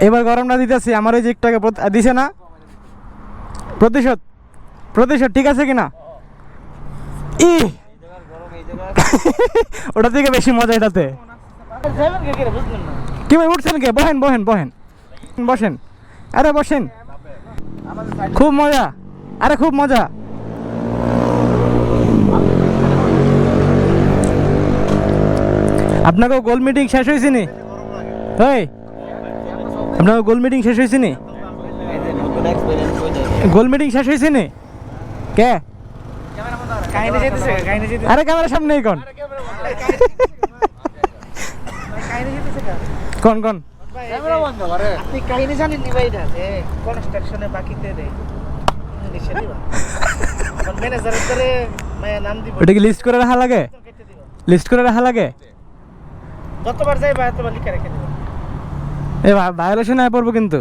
এবার গরমটা দিতেছি, আমার ওই প্রত- দিছে না? প্রতিশোধ প্রতিশোধ, ঠিক আছে কিনা? ই! ওটা থেকে বেশি মজা এটাতে। কি ভাই, উঠছেন কে? বহেন বহেন বহেন বসেন। আরে বসেন। খুব মজা। আরে খুব মজা। আপনাকে গোল মিটিং শেষ হয়েছে নি? এই। আপনার গোল মিটিং শেষ হয়েছে নি? গোল মিটিং শেষ হয়েছে নি? কে? আরে ক্যামেরার সামনে কোন? কোন কোন? আপনি কাহিনী জানেন নি ভাই এটা? যে কনস্ট্রাকশনে বাকিতে দেয়। ইংলিশে দিবা ম্যানেজারের ধরে নাম দিব। ওটা কি লিস্ট করে রাখা লাগে? লিস্ট করে রাখা লাগে? যতবার যাই বা এতবার লিখে রেখে দিবা। এ ভায়োলেশন পড়ব কিন্তু।